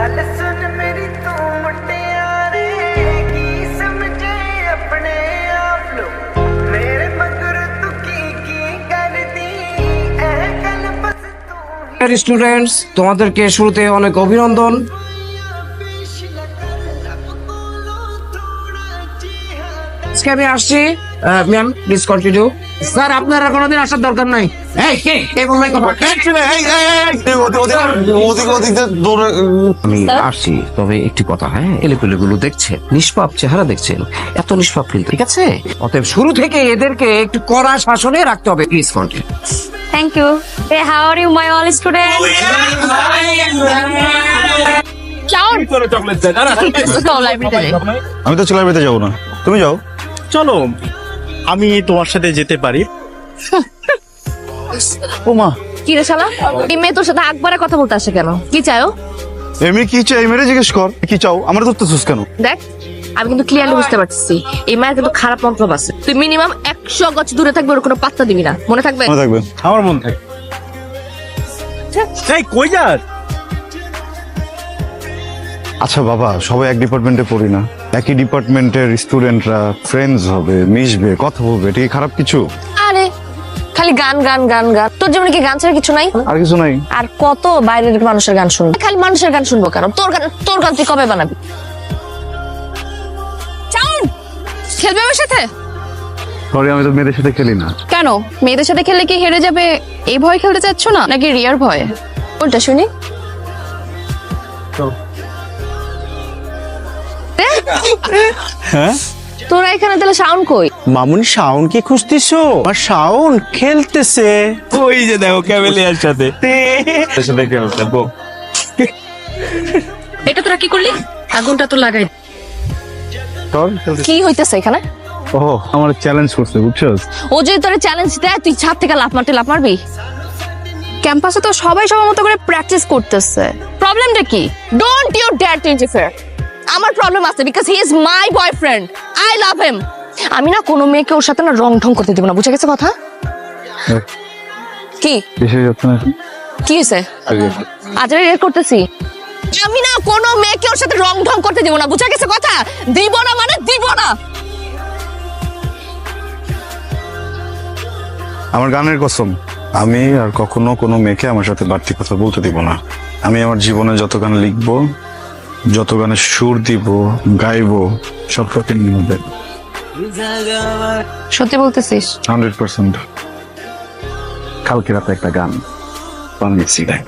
ਗੱਲ ਸੁਣ ਮੇਰੀ ਤੂੰ ਮੁਟਿਆਰੇ ਕੀ ਸਮਝੇ ਆਪਣੇ ਆਪ ਨੂੰ ਮੇਰੇ ਮਗਰ ਤੂੰ ਕੀ ਕੀ ਕਰਦੀ ਇਹ ਗੱਲ ਬਸ ਤੂੰ ਹੀ স্টুডেন্টস তোমাদেরকে শুরুতে অনেক অভিনন্দন পেশ না ਕਰ ਰੱਬ ਕੋਲੋਂ ਥੋੜਾ ਜਿਹਾ আজকে আমি আসছি ম্যাম প্লিজ কন্টিনিউ স্যার আপনার আর কোনোদিন আসার দরকার নাই এই কে কে বললাই কথা আমি আসছি তবে একটি কথা হ্যাঁ? এলেপেলে গুলো দেখছে নিষ্পাপ চেহারা দেখছেন। এত নিষ্পাপ ফিল ঠিক আছে? অতএব শুরু থেকে এদেরকে একটু কড়া শাসনে রাখতে হবে please are you, my all students? Shaun, go library তে যাই। আমি তো লাইব্রেরিতে যাব না। তুমি যাও। চলো আমি তোমার সাথে যেতে পারি। ও মা কি রে শালা? এই মেয়ে তোর সাথে আকবারে কথা বলতে আসে কেন? কি চাও? এমনি কি চাই? মেরে জিজ্ঞেস কর। কি চাও? আমার ধরতেছিস কেন? দেখ আমি কিন্তু ক্লিয়ারলি বুঝতে পারছি এই মায়ের কিন্তু খারাপ মন্তব্য আছে। তুই মিনিমাম একশো গজ দূরে থাকবে ওর কোনো পাত্তা দিবি না। মনে থাকবে? মনে থাকবে। আমার মন থাকে। এই কই যাস? আচ্ছা বাবা সবাই এক ডিপার্টমেন্টে পড়ি না। একই ডিপার্টমেন্টের স্টুডেন্টরা ফ্রেন্ডস হবে মিশবে কথা বলবে এটা কি খারাপ কিছু? খালি গান গান গান গান। তোর যেমন কি গান ছাড়া কিছু নাই? আর কিছু নাই। আর কত বাইরের মানুষের গান শুনব? খালি মানুষের গান শুনব কেন? তোর গান তোর গান তুই কবে বানাবি? চাউন খেলবে আমার সাথে? সরি আমি তো মেয়েদের সাথে খেলি না। কেন? মেয়েদের সাথে খেললে কি হেরে যাবে? এই ভয় খেলতে চাচ্ছ না? নাকি রিয়ার ভয়ে? কোনটা শুনি। হ্যাঁ? তোরা এখানে তাহলে সাউন্ড কই? মামুনি শাওন কি খুঁজতেছো? আর শাওন খেলতেছে। ওই যে দেখো ক্যামেলিয়ার সাথে। সাথে খেলতে বো এটা তোরা কি করলি? আগুনটা তো লাগাই। কি হইতেছে এখানে? ও আমার চ্যালেঞ্জ করছে বুঝছস ও যদি তোরা চ্যালেঞ্জ দেয় তুই ছাদ থেকে লাফ মারতে লাফ মারবি? ক্যাম্পাসে তো সবাই সবার মতো করে প্র্যাকটিস করতেছে। প্রবলেমটা কি? Don't you dare to interfere আমার প্রবলেম আছে because he is my boyfriend I love him আমি না কোনো মেয়েকে ওর সাথে না রং ঢং করতে দিব না। বুঝে গেছে কথা? কি? বেশি যাচ্ছে না। কি হয়েছে? আজ রেড করতেছি। আমি না কোনো মেয়েকে ওর সাথে রং ঢং করতে দিব না। বুঝা গেছে কথা? দিব না মানে দিব না। আমার গানের কসম আমি আর কখনো কোনো মেয়েকে আমার সাথে বাড়তি কথা বলতে দিব না। আমি আমার জীবনে যত গান লিখব যত গানে সুর দিব গাইব সব প্রতি হবে। সত্যি বলতেছিস? Hundred percent. কালকে রাতে একটা গান বানিয়েছি দেখ।